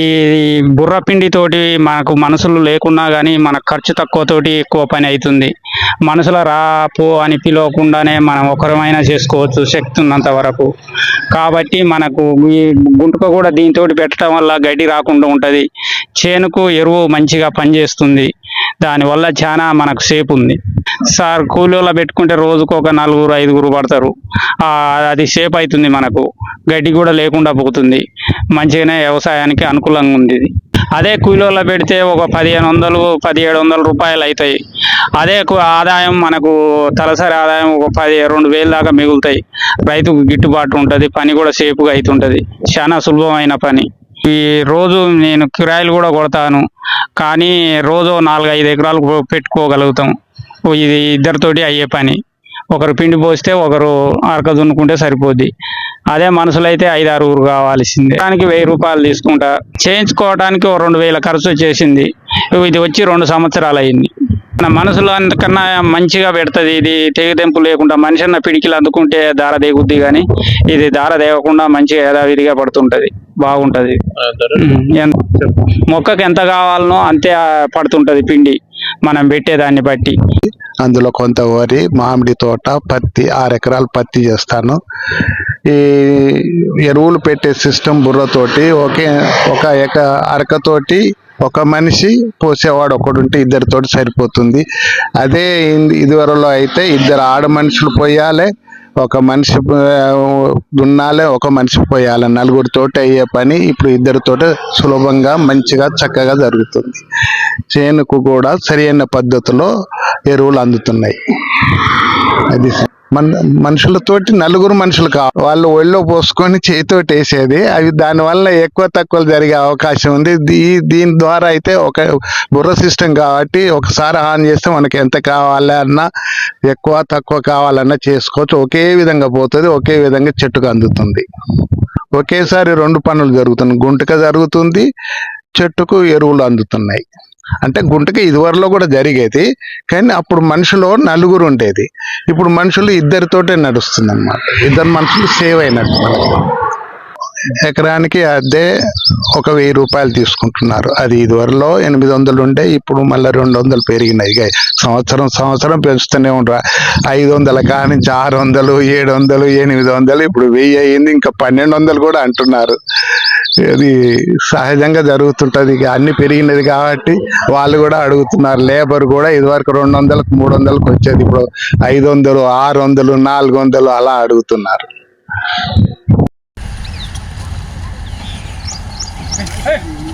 ఈ బుర్రపిండితోటి తోటి మనకు మనసులు లేకున్నా కానీ మన ఖర్చు తక్కువతోటి ఎక్కువ పని అవుతుంది మనసులో రా పో అని పిలవకుండానే మనం ఒకరమైనా చేసుకోవచ్చు శక్తి ఉన్నంత వరకు. కాబట్టి మనకు ఈ గుంటుక కూడా దీంతో పెట్టడం వల్ల గడ్డి రాకుండా ఉంటుంది. చేనుకు ఎరువు మంచిగా పనిచేస్తుంది. దానివల్ల చాలా మనకు సేపు ఉంది. సార్ కూలీలో పెట్టుకుంటే రోజుకు ఒక నలుగురు ఐదుగురు పడతారు. అది సేఫ్ అవుతుంది మనకు. గడ్డి కూడా లేకుండా పోతుంది. మంచిగానే వ్యవసాయానికి అనుకూలంగా ఉంది ఇది. అదే కూలీలో పెడితే ఒక పదిహేను వందలు పదిహేడు వందల రూపాయలు అవుతాయి. అదే ఆదాయం మనకు తలసరి ఆదాయం ఒక పది రెండు వేలు దాకా మిగులుతాయి. రైతుకు గిట్టుబాటు ఉంటుంది పని కూడా సేఫ్గా అవుతుంటుంది. చాలా సులభమైన పని. ఈ రోజు నేను కిరాయిలు కూడా కొడతాను. కానీ రోజు నాలుగు ఐదు ఎకరాలు పెట్టుకోగలుగుతాం. ఇది ఇద్దరితోటి అయ్యే పని. ఒకరు పిండి పోస్తే ఒకరు అరక దున్నుకుంటే సరిపోద్ది. అదే మనుషులైతే ఐదు ఆరుగురు కావాల్సిందే. దానికి వెయ్యి రూపాయలు తీసుకుంటా. చేయించుకోవడానికి ఓ రెండు వేల ఖర్చు వచ్చేసింది. ఇది వచ్చి రెండు సంవత్సరాలు అయింది మన మనసులో అంతకన్నా మంచిగా పెడుతుంది. ఇది తెగితెంపు లేకుండా మనిషి అన్న పిడికిలు అందుకుంటే దార దేగుద్ది కానీ ఇది దార దేవకుండా మంచిగా యథావిధిగా పడుతుంటది. బాగుంటది. మొక్కకు ఎంత కావాలనో అంతే పడుతుంటది పిండి. మనం పెట్టేదాన్ని బట్టి. అందులో కొంత వరి మామిడి తోట పత్తి ఆరు ఎకరాలు పత్తి చేస్తాను. ఈ ఎరువులు పెట్టే సిస్టమ్ బుర్రతోటి ఒకే ఒక ఎక అరకతోటి ఒక మనిషి పోసేవాడు ఒకడుంటే ఇద్దరితోటి సరిపోతుంది. అదే ఇదివరలో అయితే ఇద్దరు ఆడ మనుషులు పోయాలి ఒక మనిషి దున్నాలే ఒక మనిషి పోయాలి. నలుగురితోటి అయ్యే పని ఇప్పుడు ఇద్దరితోటి సులభంగా మంచిగా చక్కగా జరుగుతుంది. చేనుకు కూడా సరైన పద్ధతిలో ఎరువులు అందుతున్నాయి. అది మన మనుషులతోటి నలుగురు మనుషులు కావాలి వాళ్ళు ఒళ్ళో పోసుకొని చేతితోటి వేసేది. అవి దానివల్ల ఎక్కువ తక్కువలు జరిగే అవకాశం ఉంది. దీ- దీని ద్వారా అయితే ఒక బుర్ర సిస్టమ్ కాబట్టి ఒకసారి ఆన్ చేస్తే మనకి ఎంత కావాలన్నా ఎక్కువ తక్కువ కావాలన్నా చేసుకోవచ్చు. ఒకే విధంగా పోతుంది ఒకే విధంగా చెట్టుకు అందుతుంది. ఒకేసారి రెండు పనులు జరుగుతున్నాయి. గుంటక జరుగుతుంది చెట్టుకు ఎరువులు అందుతున్నాయి. అంటే గుంటకి ఇదివరలో కూడా జరిగేది కానీ అప్పుడు మనుషులు నలుగురు ఉండేది ఇప్పుడు మనుషులు ఇద్దరితోటే నడుస్తుంది అనమాట ఇద్దరు మనుషులు సేవ్ అయినట్టు మనకి ఎకరానికి అదే ఒక వెయ్యి రూపాయలు తీసుకుంటున్నారు. అది ఇదివరలో ఎనిమిది వందలు ఉండే ఇప్పుడు మళ్ళీ రెండు వందలు పెరిగినాయి. సంవత్సరం సంవత్సరం పెంచుతూనే ఉండరా. ఐదు వందల కానించి ఆరు వందలు ఏడు వందలు ఎనిమిది వందలు ఇప్పుడు వెయ్యి అయ్యింది ఇంకా పన్నెండు వందలు కూడా అంటున్నారు. ఇది సహజంగా జరుగుతుంటది. అన్ని పెరిగినది కాబట్టి వాళ్ళు కూడా అడుగుతున్నారు. లేబర్ కూడా ఇదివరకు రెండు వందలకు మూడు వందలకు వచ్చేది. ఇప్పుడు ఐదు వందలు ఆరు వందలు నాలుగు వందలు అలా అడుగుతున్నారు. Hey!